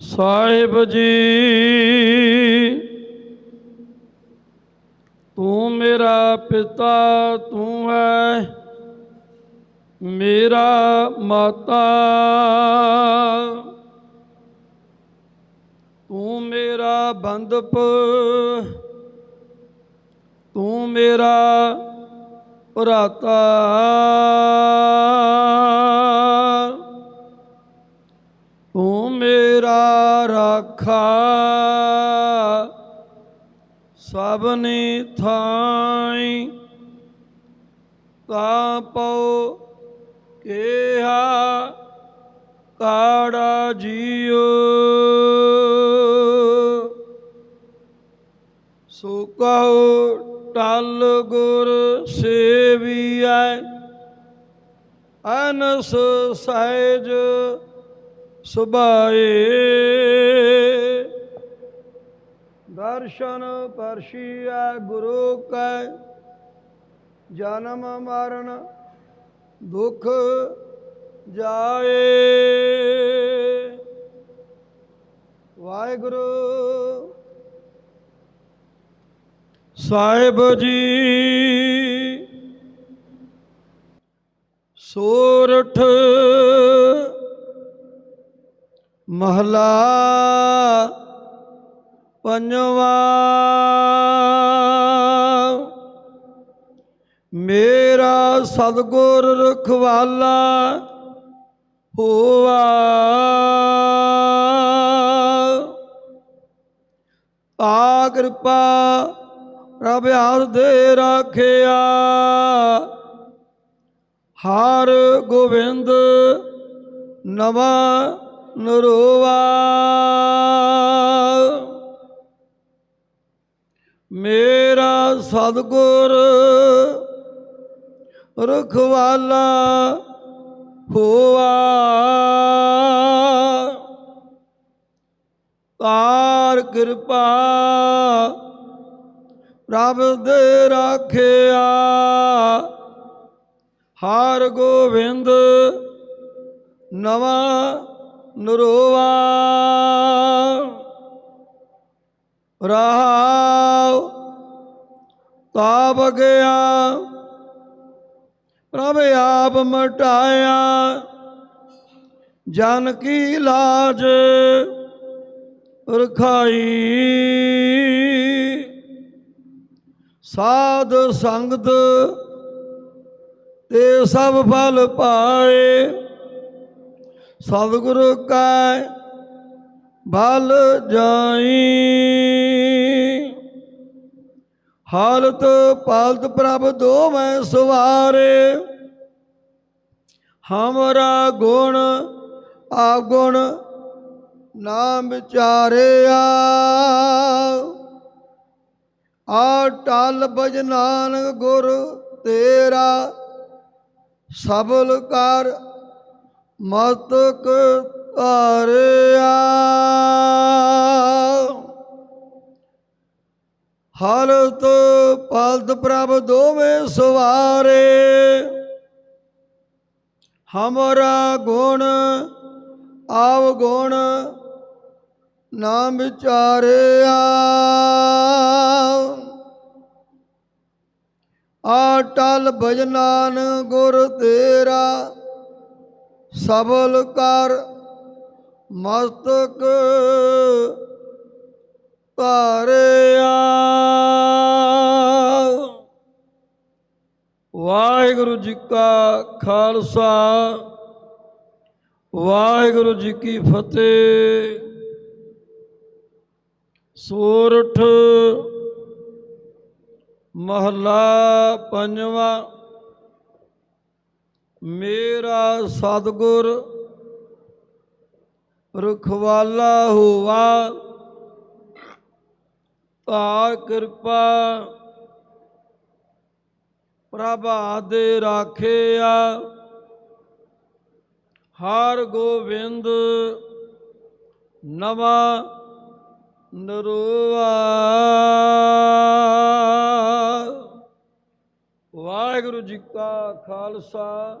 ਸਾਹਿਬ ਜੀ, ਤੂੰ ਮੇਰਾ ਪਿਤਾ, ਤੂੰ ਹੈ ਮੇਰਾ ਮਾਤਾ। ਤੂੰ ਮੇਰਾ ਬੰਦਪ, ਤੂੰ ਮੇਰਾ ਭਰਾਤਾ। ਤੇਰਾ ਮੇਰਾ ਰਾਖਾ ਸਭਨੀ ਥਾਈ ਤਾ ਪਉ ਕਿਹਾ, ਕਾੜਾ ਜੀਉ। ਸੋ ਕਹੋ, ਟਲ ਗੁਰ ਸੇਵੀਐ, ਅਨਸ ਸਹਿਜ ਸੁਭਾਏ। ਦਰਸ਼ਨ ਪਰਸ਼ੀਐ ਗੁਰੂ ਕੈ ਜਨਮ ਮਰਨ ਦੁਖ ਜਾਏ। ਵਾਹਿਗੁਰੂ। ਸਾਹਿਬ ਜੀ ਸੋਰਠ ਮਹਲਾ ਪੰਜਵਾ। ਮੇਰਾ ਸਤਗੁਰ ਰਖਵਾਲਾ ਹੋਆ। ਆ ਕਿਰਪਾ ਰਬ ਹੱਥ ਦੇ ਰਾਖਿਆ। ਹਰ ਗੋਬਿੰਦ ਨਵਾਂ ਨਰੋਵਾ ਮੇਰਾ ਸਤਗੁਰ ਰਖਵਾਲਾ ਹੋਆ। ਤਾਰ ਕਿਰਪਾ ਰੱਬ ਦੇ ਰਾਖਿਆ। ਹਰ ਗੋਬਿੰਦ ਨਵਾਂ ਨਰੋਆ। ਰਹਾਉ ਤਾਪ ਗਿਆ। ਪ੍ਰਭ ਆਪ ਮਟਾਇਆ। ਜਨ ਕੀ ਲਾਜ ਰਖਾਈ। ਸਾਧ ਸੰਗਤ ਤੇ ਸਭ ਫਲ ਪਾਏ। ਸਤਿਗੁਰੂ ਕੈ ਬਲ ਜਾਈ। ਹਾਲਤ ਪਾਲਤ ਪ੍ਰਭ ਦੋ ਮੈਂ ਸਵਾਰੇ। ਹਮਰਾ ਗੁਣ ਆਗੁਣ ਨਾਮ ਵਿਚਾਰਿਆ। ਆ ਟਲ ਬਜ ਨਾਨਕ ਗੁਰ ਤੇਰਾ, ਸਬਲ ਕਰ ਮਤਕ ਧਾਰਿਆ। ਹਾਲਤ ਪਾਲਤ ਪ੍ਰਭ ਦੋਵੇਂ ਸਵਾਰੇ। ਹਮਰਾ ਗੁਣ ਆਵ ਗੁਣ ਨਾਮ ਵਿਚਾਰਿਆ। ਆ ਟਲ ਭਜਨਾਨ ਗੁਰ ਤੇਰਾ। ਸਬਲ ਕਰ ਮਸਤਕ ਧਾਰਿਆ। ਵਾਹਿਗੁਰੂ ਜੀ ਕਾ ਖਾਲਸਾ, ਵਾਹਿਗੁਰੂ ਜੀ ਕੀ ਫਤਿਹ। ਸੋਰਠ ਮਹਲਾ ਪੰਜਵਾਂ ਮੇਰਾ ਸਤਗੁਰ ਰਖਵਾਲਾ ਹੋਵਾ ਤਾ ਕਿਰਪਾ ਪ੍ਰਭਾ ਦੇ ਰਾਖਿਆ। ਹਰ ਗੋਬਿੰਦ ਨਵਾਂ ਨਰੋਆ। ਵਾਹਿਗੁਰੂ ਜੀ ਕਾ ਖਾਲਸਾ।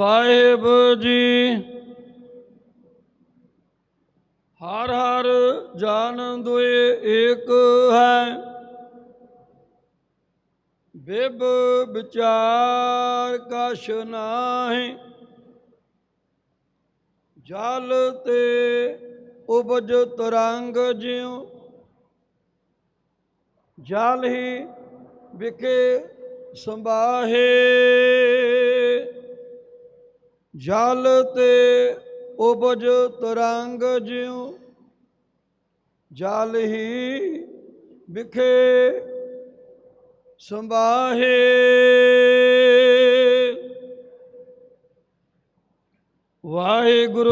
ਸਾਹਿਬ ਜੀ। ਹਰ ਹਰ ਜਾਨ ਦੁਏ ਏਕ ਹੈ। ਬਿਬ ਵਿਚਾਰ ਕਛ ਨਾਹੀ। ਜਲ ਤੇ ਉਪਜ ਤਰੰਗ ਜਿਉ। ਜਲ ਹੀ ਵਿਖੇ ਸੰਭਾਹੇ। ਜਲ ਤੇ ਉਪਜ ਤਰੰਗ ਜਿਉ ਜਲ ਹੀ ਵਿਖੇ ਸੰਭਾਹੇ ਵਾਹਿਗੁਰੂ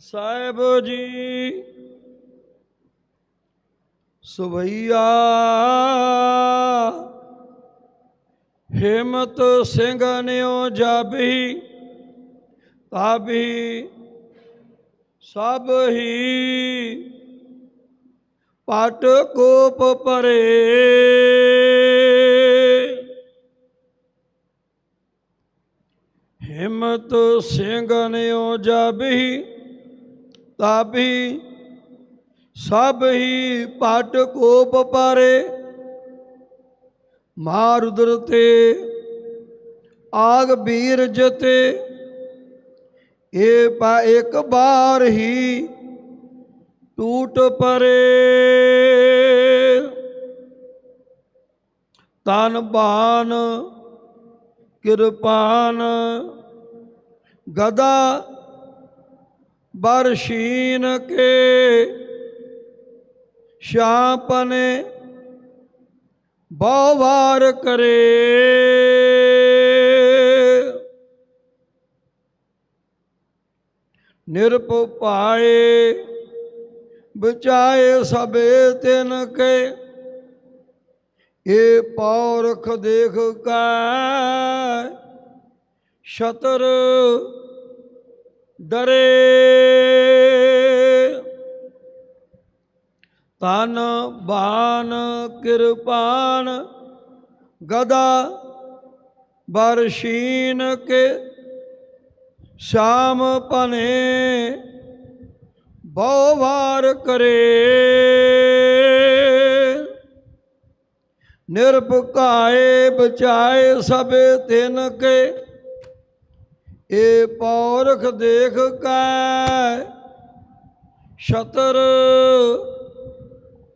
ਸਾਹਿਬ ਜੀ ਸੁਭਈਆ ਹਿੰਮਤ ਸਿੰਘ ਨਿਉ ਜਾਬੀ, ਤਾਬੀ ਸਭ ਹੀ। ਪਟ ਕੋਪ ਪਰੇ। ਹਿੰਮਤ ਸਿੰਘ ਨਿਉ ਜਾਬੀ, ਤਾਬੀ ਸਭ ਹੀ ਪਟ ਕੋਪ ਪਰੇ। ਮਾਰ ਉਦਰ ਤੇ, ਆਗ ਬੀਰ ਜਤੇ। ਇਹ ਪਾ ਇੱਕ ਬਾਰ ਹੀ ਟੂਟ ਪਰੇ। ਤਨ ਬਾਨ, ਕਿਰਪਾਨ, ਗਦਾ ਬਰਸ਼ੀਨ ਕੇ। ਸ਼ਾਪਨੇ ਬਹੁ ਵਾਰ ਕਰੇ ਨਿਰਭਉ ਬਚਾਏ ਸਭੇ ਤਿਨ ਕੇ। ਇਹ ਪੌਰਖ ਦੇਖ ਕੈ ਸ਼ਤਰ ਡਰੇ। ਤਨ ਬਾਨ ਕਿਰਪਾਨ ਗਦਾ ਬਰਸ਼ੀਨ ਕੇ ਸ਼ਾਮ ਪਨੇ ਬਹੁ ਵਾਰ ਕਰੇ। ਨਿਰਭਕਾਏ ਬਚਾਏ ਸਭੇ ਤਿਨ ਕੇ। ਏ ਪੌਰਖ ਦੇਖ ਕੈ ਸ਼ਤਰ